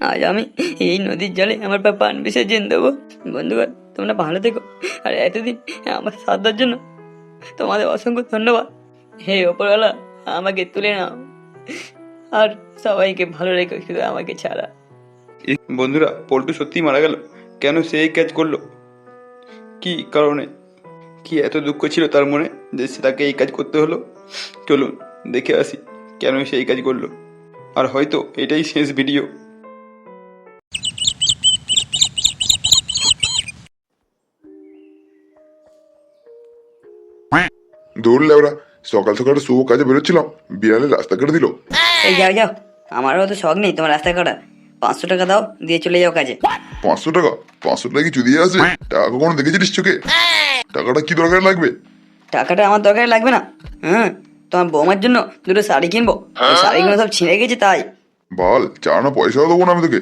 আজ আমি এই নদীর জলে আমার পা পান বিসর্জন দেবো। বন্ধুগণ তোমরা ভালো থেকো। আর এতদিন আমার দেওয়ার জন্য তোমাদের অসংখ্য ধন্যবাদ। হে ওপরওয়ালা, আমাকে তুলে নাও। আর সবাইকে ভালো রেখো, শুধু আমাকে ছাড়া। বন্ধুরা, পল্টু সত্যিই মারা গেল। কেন সে এই কাজ করল? কি কারণে? কি এত দুঃখ ছিল তার মনে যে সে তাকে এই কাজ করতে হলো? চলুন, দেখে আসি কেন সে এই কাজ করল। আর হয়তো এটাই শেষ ভিডিও দৌড়লে ওরা সকাল সকাল শুভ কাজে বেরোচ্ছিলাম। বিড়ালে রাস্তা কেটে দিল। এই যাও যাও। আমারও তো শখ নেই তোমার রাস্তা কাটা পাঁচশো টাকা দাও দিয়ে চলে যাও কাজে। পাঁচশো টাকা? পাঁচশো টাকা কি চুদিয়ে আসে টাকা কখনো দেখেছিস চোখে? টাকাটা কি দরকার লাগবে? টাকাটা আমার দরকার লাগবে না। হ্যাঁ তোমার বৌমার জন্য দুটো শাড়ি কিনবো। শাড়িগুলো সব ছিঁড়ে গেছে তাই। বল চালানো পয়সাও দেবো না আমি তোকে।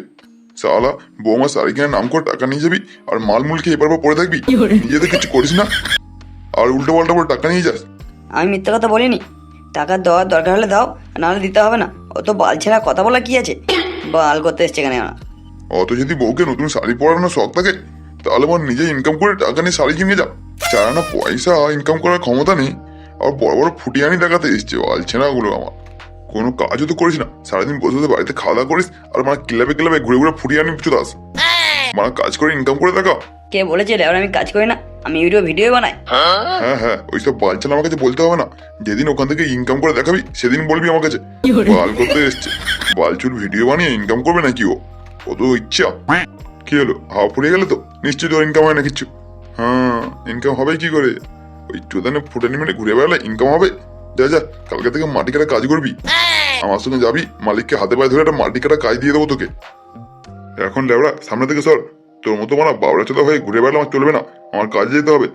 সালা বৌমা শাড়ি কেনার নাম করে টাকা নিয়ে যাবি আর মাল মুল খেয়ে এবার পরে থাকবি? নিজে তো কিছু করিস না? আর উল্টো পাল্টা করে টাকা নিয়ে যাস। আমি মিথ্যা কথা বলিনি। টাকা দেওয়ার দরকার হলে দাও নাহলে দিতে হবে না। অত বাল ছেঁড়া কথা বলা কি আছে? বাল করতে এসছে এখানে ওরা অত যদি বউকে নতুন শাড়ি পরানোর শখ থাকে তাহলে আমার নিজে ইনকাম করে টাকা নিয়ে শাড়ি কিনে যা। চালানো পয়সা ইনকাম করার ক্ষমতা নেই। আর বড় বড় ফুটিয়ানি টাকাতে এসছে আলছেনাগুলো আমার। কোনো কাজও তো করিস না। সারাদিন বসে বসে বাড়িতে খাওয়া দাওয়া করিস আর মানে ক্লাবে ক্লাবে ঘুরে ঘুরে ফুটিয়ানি পিছু দাস মানে কাজ করে ইনকাম করে দেখা। কে বলেছে আমি কাজ করি না। আমি ভিডিও ভিডিও বানাই। হ্যাঁ হ্যাঁ ওইসব বালচাল আমার কাছে বলতে হবে না। যেদিন ওখান থেকে ইনকাম করে দেখাবি সেদিন বলবি আমার কাছে। বাল করতে এসছে। বালচুর ভিডিও বানিয়ে ইনকাম করবে নাকি ও? ও তো ইচ্ছা। কি হলো হাওয়া ফুরিয়ে গেলে তো? নিশ্চয়ই তোর ইনকাম হয় না কিচ্ছু হ্যাঁ ইনকাম হবে কি করে? ওই চোদানে ফুটানি মেরে ঘুরে বেড়ালে ইনকাম হবে? যা যা কালকে থেকে মাটি কাটা কাজ করবি। আমার সঙ্গে যাবি মালিককে হাতে পায়ে ধরে একটা মাটি কাটা কাজ দিয়ে দেবো তোকে। এখন লেবড়া সামনে থেকে সর। তোর মতো মানা বাবরা চোদা হয়ে ঘুরে বেড়ালে আমার চলবে না। আমার কাজে যেতে হবে।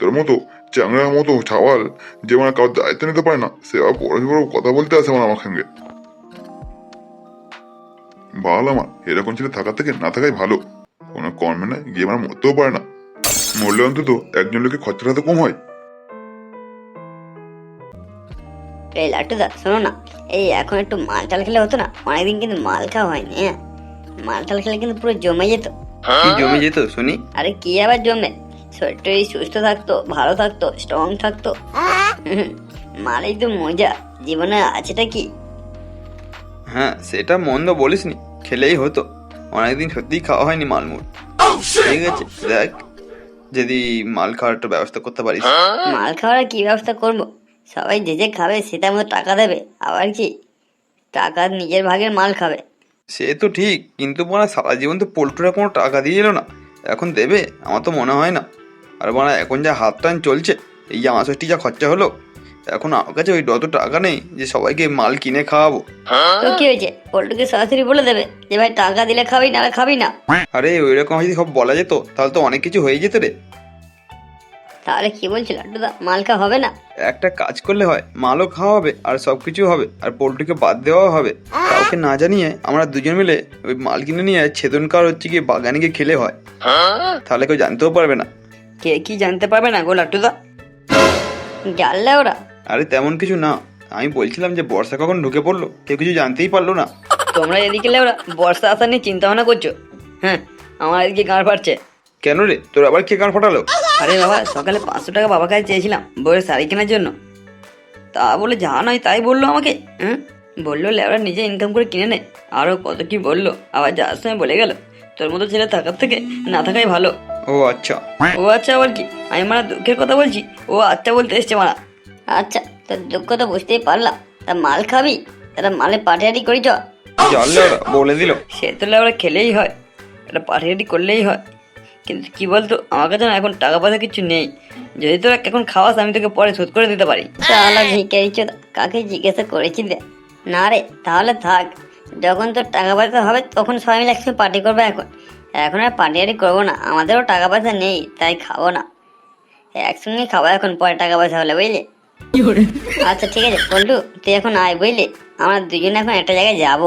তোর মতো চ্যাংড়ার মতো ছাওয়াল যে মানে কারোর দায়িত্ব নিতে পারে না, সে আবার বড় কথা বলতে আসে মানে আমার সঙ্গে। বাল আমার, এরকম ছেলে থাকার থেকে না থাকাই ভালো। কোনো কর্মে না গিয়ে আমার মরতেও পারে না। মরলে অন্তত একজন লোকের খরচাটা তো কম হয়। এই লাট্টুদা শোনো না। এই এখন একটু মাল খেলে হতো না, অনেকদিন কিন্তু মাল খাওয়া হয়নি হ্যাঁ? মাল খেলে কিন্তু পুরো জমে যেত। কি জমে যেত শুনি? আরে কি আবার জমে? শরীর টরীর সুস্থ থাকতো ভালো থাকতো স্ট্রং থাকতো? হুম, তো মজা। জীবনে আছেটা কি? হ্যাঁ সেটা মন্দ বলিসনি। খেলেই হতো। অনেকদিন সত্যিই খাওয়া হয়নি মালমুল ঠিক আছে দেখ যদি মাল খাওয়ার একটা ব্যবস্থা করতে পারিস। মাল খাওয়ার কি ব্যবস্থা করব? সবাই যে যে খাবে সেটা মতো টাকা দেবে। আবার কি? টাকা নিজের ভাগের মাল খাবে। সে তো ঠিক কিন্তু মানে সারা জীবন তো পোল্ট্রিরা কোনো টাকা দিয়ে এলো না। এখন দেবে আমার তো মনে হয় না। আর মানে এখন যা হাত টান চলছে এই যে আঁষট্টি যা খরচা হলো এখন আমার কাছে ওই অত টাকা নেই যে সবাইকে মাল কিনে খাওয়াবো। তো কি হয়েছে? পল্টুকে সরাসরি বলে দেবে যে ভাই টাকা দিলে খাবি না খাবি না? আরে ওই রকম যদি সব বলা যেত তাহলে তো অনেক কিছু হয়ে যেত রে। তাহলে কি বলছিল মাল খাওয়া হবে না? একটা কাজ করলে হয় মালও খাওয়া হবে আর সব কিছু হবে আর পোল্ট্রিকে বাদ দেওয়াও হবে। কাউকে না জানিয়ে আমরা দুজন মিলে ওই মাল কিনে নিয়ে ছেদনকার হচ্ছে গিয়ে বাগানে গিয়ে খেলে হয়। তাহলে কেউ জানতেও পারবে না। কে কি জানতে পারবে না গো লাট্টুদা জানলে ওরা। আরে তেমন কিছু না আমি বলছিলাম যে বর্ষা কখন ঢুকে পড়ল কেউ কিছু জানতেই পারল না। তোমরা এদিকে ওরা বর্ষা আসা নিয়ে চিন্তা ভাবনা করছ? হ্যাঁ আমার এদিকে গাঁড় ফাটছে। কেন রে? তোর আবার কে কান ফাটালো? আরে বাবা সকালে পাঁচশো টাকা বাবার কাছে চেয়েছিলাম বইয়ের শাড়ি কেনার জন্য। তা বলে যা নয় তাই বলল আমাকে হ্যাঁ? বলল লেবরা নিজে ইনকাম করে কিনে নে। আরও কত কি বলল আবার যাওয়ার সময় বলে গেল তোর মতো ছেলে থাকার থেকে না থাকাই ভালো। ও আচ্ছা। ও আচ্ছা আবার কি? আমি মারা দুঃখের কথা বলছি ও আচ্ছা বলতে এসছে মারা। আচ্ছা তোর দুঃখ তো বুঝতেই পারলাম। তা মাল খাবি? তারা মালে পাটিয়াটি করি চ। বলে দিল। সে তো লেবরা খেলেই হয়। এটা পাঠিয়ে করলেই হয়। কিন্তু কি বলতো আমার কাছে না এখন টাকা পয়সা কিছু নেই। যদি তোরা এখন খাওয়াস আমি তোকে পরে শোধ করে দিতে পারি। তাহলে ভিকারি চোদা কাকে জিজ্ঞাসা করেছিলে না রে তাহলে থাক। যখন তোর টাকা পয়সা হবে তখন সবাই মিলে একসঙ্গে পার্টি করবে এখন। এখন আর পার্টি পার্টিয়ারি করব না আমাদেরও টাকা পয়সা নেই তাই খাব না। একসঙ্গে খাব এখন পরে টাকা পয়সা হলে বুঝলি? আচ্ছা ঠিক আছে বলটু তুই এখন আয় বুঝলি? আমরা দুজনে এখন একটা জায়গায় যাব।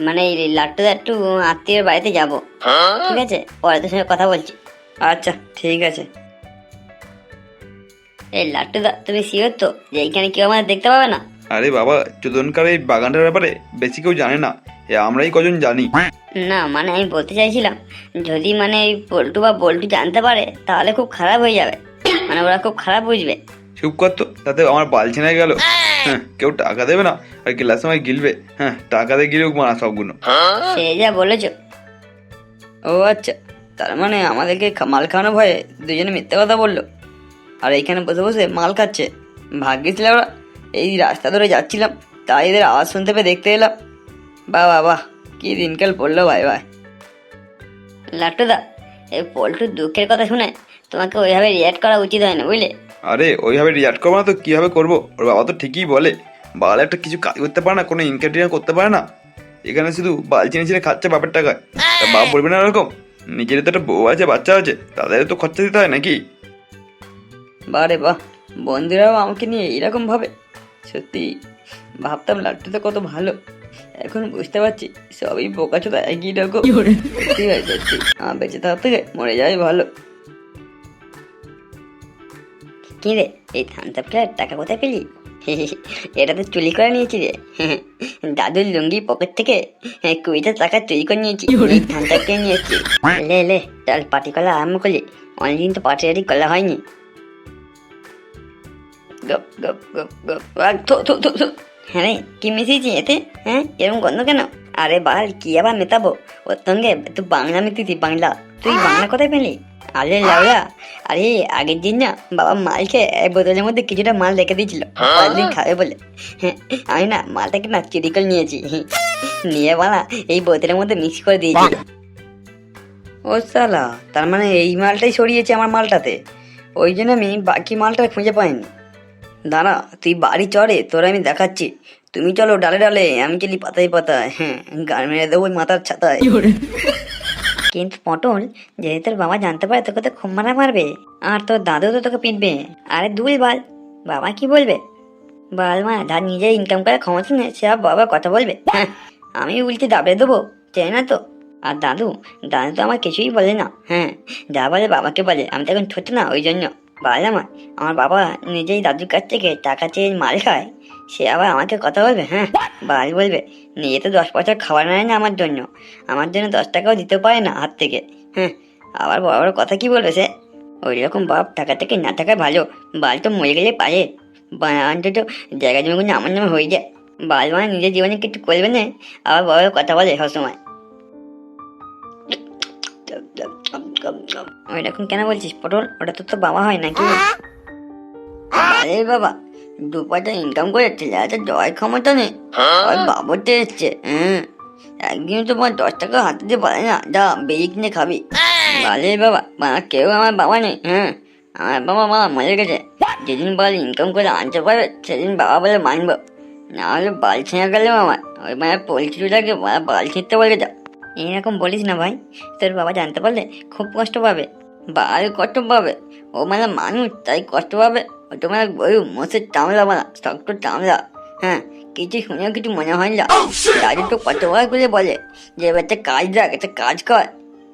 মানে এই লাট্টুদা একটু আত্মীয়ের বাড়িতে যাব। ঠিক আছে? পরে তোর সঙ্গে কথা বলছি। আচ্ছা ঠিক আছে। এই লাট্টু লাট্টুদা তুমি শিওর তো যে এইখানে কেউ আমাদের দেখতে পাবে না? আরে বাবা চোদনকার এই বাগানটার ব্যাপারে বেশি কেউ জানে না। এ আমরাই কজন জানি। না মানে আমি বলতে চাইছিলাম যদি মানে এই পল্টু বা বল্টু জানতে পারে তাহলে খুব খারাপ হয়ে যাবে। মানে ওরা খুব খারাপ বুঝবে। চুপ করতো তাতে আমার বাল ছেনে গেল। হ্যাঁ কেউ টাকা দেবে না, আর গেলার সময় গিলবে। হ্যাঁ টাকা দিয়ে গিলুক মারা সবগুলো। সে যা বলেছ। ও আচ্ছা তার মানে আমাদেরকে মাল খাওয়ানো ভয়ে দুজনে মিথ্যে কথা বলল? আর এইখানে বসে বসে মাল খাচ্ছে। ভাগ্যিস ওরা। এই রাস্তা ধরে যাচ্ছিলাম, তাই এদের আওয়াজ শুনতে পেয়ে দেখতে এলাম। বাহ বাহ কী দিনকাল পড়ল, ভাই ভাই। লাট্টুদা, এই পল্টুর দুঃখের কথা শুনে তোমাকে ওইভাবে রিয়াক্ট করা উচিত হয় না বুঝলে? আরে ওইভাবে রিয়াক্ট করব না তো কীভাবে করব? ওর বাবা তো ঠিকই বলে। বাল একটা কিছু কাজ করতে পারে না কোনো ইনকাম করতে পারে না। এখানে শুধু বাল চিনে চিনে খাচ্ছে বাপের টাকায়। তা বাপ বলবে না এরকম? নিজের তো একটা বউ আছে বাচ্চা আছে তাদের তো খরচা দিতে হয় নাকি? বারে বাহ বন্ধুরাও আমাকে নিয়ে এইরকম ভাবে? সত্যি ভাবতাম লাট্টু তো কত ভালো। এখন বুঝতে পারছি সবই বোকা চোদা একই রকম। ভাই সত্যি আমার বেঁচে থাকার থেকে মরে যাওয়াই ভালো। কি রে এই থানতাপ খেলার টাকা কোথায় পেলি? এটা তো চুরি করে নিয়েছি রে। দাদুর লুঙ্গি পকেট থেকে কুড়িটা টাকা চুরি করে নিয়েছি। এই থানতাপ কিনে নিয়েছি। লে লে চল পাটি কলা আরম্ভ করলি অনেকদিন তো পাটি আটি কলা হয়নি। গপ গপ গপ গপ আহ, থু, থু, থু, থু। হ্যাঁ রে কি মিশিয়েছি এতে? হ্যাঁ এরকম গন্ধ কেন? আরে বাল কি আবার মেতাবো? ওর সঙ্গে তুই বাংলা মেতেছি বাংলা। তুই বাংলা কোথায় পেলি? আরে লাউরা? আরে আগের দিন না বাবা মাল খেয়ে এক বোতলের মধ্যে কিছুটা মাল রেখে দিয়েছিল। পরের দিন খাবে বলে। হ্যাঁ আমি না মালটাকে না চুরি করে নিয়েছি নিয়ে বানা এই বোতলের মধ্যে মিক্স করে দিয়েছিল ও সালা তার মানে এই মালটাই সরিয়েছে আমার মালটাতে। ওই জন্য আমি বাকি মালটা খুঁজে পাইনি। দাঁড়া তুই বাড়ি চড়ে তোরা আমি দেখাচ্ছি। তুমি চলো ডালে ডালে আমি চলি পাতায় পাতায়। হ্যাঁ গান মেরে দেবো মাথার ছাতায়। কিন্তু পটল, যদি তোর বাবা জানতে পারে তোকে তো খুব মারা মারবে। আর তোর দাদু তো তোকে পিটবে। আরে দুই বাল, বাবা কি বলবে? বাল মা যার নিজে ইনকাম করে ক্ষমতা নেই সে বাবা কথা বলবে। হ্যাঁ আমি উল্টে দাবড়ে দেবো চাই না তো? আর দাদু দাদু তো আমার কিছুই বলে না। হ্যাঁ যা বলে বাবাকে বলে, আমি তো এখন ছোট না, ওই জন্য। বাল আমার আমার বাবা নিজেই দাদুর কাছ থেকে টাকা চেয়ে মাল খায়। সে আবার আমাকে কথা বলবে হ্যাঁ? বাল বলবে নিজে তো দশ পয়সা খাবার নেয় না আমার জন্য। আমার জন্য দশ টাকাও দিতে পারে না হাত থেকে হ্যাঁ? আবার বড় বড় কথা কি বলবে সে? ওই রকম বাপ টাকা থেকে না থাকায় ভালো বাল তো মরে গেলে পারে। অন্তত জায়গা জমিগুলো আমার নামে হয়ে যায়। বাল মানে নিজের জীবনে কিছু করবে না আবার বড় বড় কথা বলে সবসময়। ওই রকম কেন বলছিস পটল? ওটা তো তোর বাবা হয় নাকি? আরে বাবা দু পয়সা ইনকাম করে ছেলে আছে জয় ক্ষমতা নেই। ওই বাবরতে এসছে হ্যাঁ একদিন তোমার দশ টাকা হাতে দিয়ে পারে না যা বেরিয়ে কিনে খাবি। বালে বাবা মানে কেউ আমার বাবা নেই হ্যাঁ আমার বাবা মা মরে গেছে। যেদিন বল ইনকাম করে আনতে পারবে সেদিন বাবা বলে মানবো। না হলে বাল ছিঁড়ে গেলে আমার ওই মানে পরিচিতটাকে বাল ছিঁড়তে বলে যা এরকম বলিস না ভাই তোর বাবা জানতে পারলে খুব কষ্ট পাবে। বাল কষ্ট পাবে। ও মানে মানুষ তাই কষ্ট পাবে। মানে গরু মোষের চামড়া মানে শক্ত চামড়া হ্যাঁ কিছু শুনেও কিছু মনে হয় না। দাদু তো কতবার করে বলে যে এবার একটা কাজ দেখ একটা কাজ কর।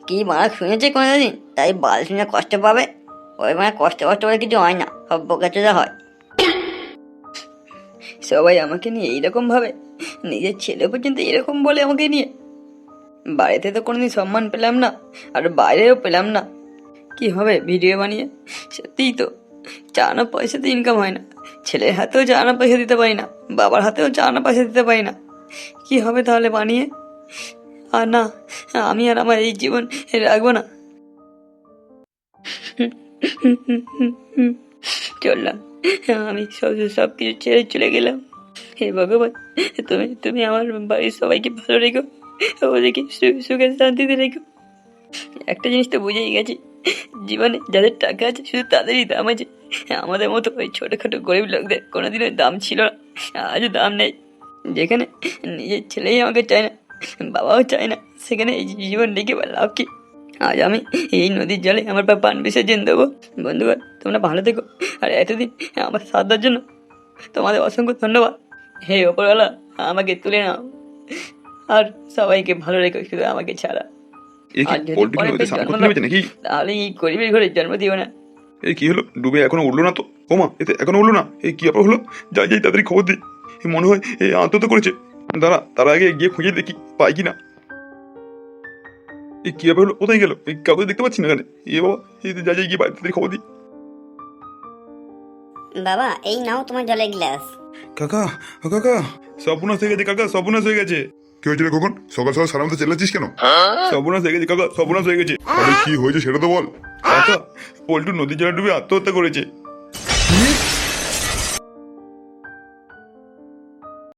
কি মারা শুনেছে কোনোদিন? তাই বাল শুনে কষ্ট পাবে? ওই মানে কষ্ট কষ্ট বলে কিছু হয় না সব বোকাচোদা হয়। সবাই আমাকে নিয়ে এইরকম ভাবে নিজের ছেলে পর্যন্ত এরকম বলে আমাকে নিয়ে। বাড়িতে তো কোনোদিন সম্মান পেলাম না আর বাইরেও পেলাম না। কি হবে ভিডিও বানিয়ে? সত্যিই তো। চানা পয়সাতে ইনকাম হয় না। ছেলের হাতেও চানা পয়সা দিতে পারি না, বাবার হাতেও চানা পয়সা দিতে পারি না। কি হবে তাহলে বানিয়ে? আর না, আমি আর আমার এই জীবন রাখব না। চললাম, আমি সব সব কিছু ছেড়ে চলে গেলাম। হে ভগবান, তুমি তুমি আমার বাড়ির সবাইকে ভালো রেখো, ওদেরকে সুখে শান্তিতে রেখো। একটা জিনিস তো বুঝেই গেছি জীবনে যাদের টাকা আছে, শুধু তাদেরই দাম আছে। আমাদের মতো ওই ছোটোখাটো গরিব লোকদের কোনোদিনও দাম ছিল না, আজও দাম নেই। যেখানে নিজের ছেলেই আমাকে চায় না, বাবাও চায় না, সেখানে এই জীবন রেখে লাভ কি? আজ আমি এই নদীর জলে আমার পা পান বিসর্জন দেবো। বন্ধুগণ তোমরা ভালো থেকো। আর এতদিন আমার সাথ দেওয়ার জন্য তোমাদের অসংখ্য ধন্যবাদ। হে ওপরওয়ালা, আমাকে তুলে নাও। আর সবাইকে ভালো রেখো, শুধু আমাকে ছাড়া। তাহলে এই গরিবের ঘরে জন্ম দিও না। এই কি হলো? ডুবে এখনও উঠল না তো? ওমা এতে এখনও উঠল না। এই কি ব্যাপার হলো? যাই যাই তাড়াতাড়ি খবর দিই। মনে হয় এই আত্মহত্যা করেছে। দাঁড়া তার আগে গিয়ে খুঁজে দেখি পাই কি না এই কি ব্যাপার হলো? কোথায় গেল? এই কাউকে দেখতে পাচ্ছি না এখানে। এ বাবা এই যা যাই গিয়ে বাড়িতে তাড়াতাড়ি খবর দিই। বাবা এই নাও তোমার জলের গ্লাস। কাকা কাকা হয়ে গেছে কাকা সর্বনাশ হয়ে গেছে। কি হয়েছিল কখন সকাল সকাল সারামতে চেল্লাচ্ছিস কেন? সর্বনাশ হয়ে গেছে কাকা সর্বনাশ হয়ে গেছে। আরে কি হয়েছে সেটা তো বল। কাকা পল্টু নদী জলে ডুবে আত্মহত্যা করেছে।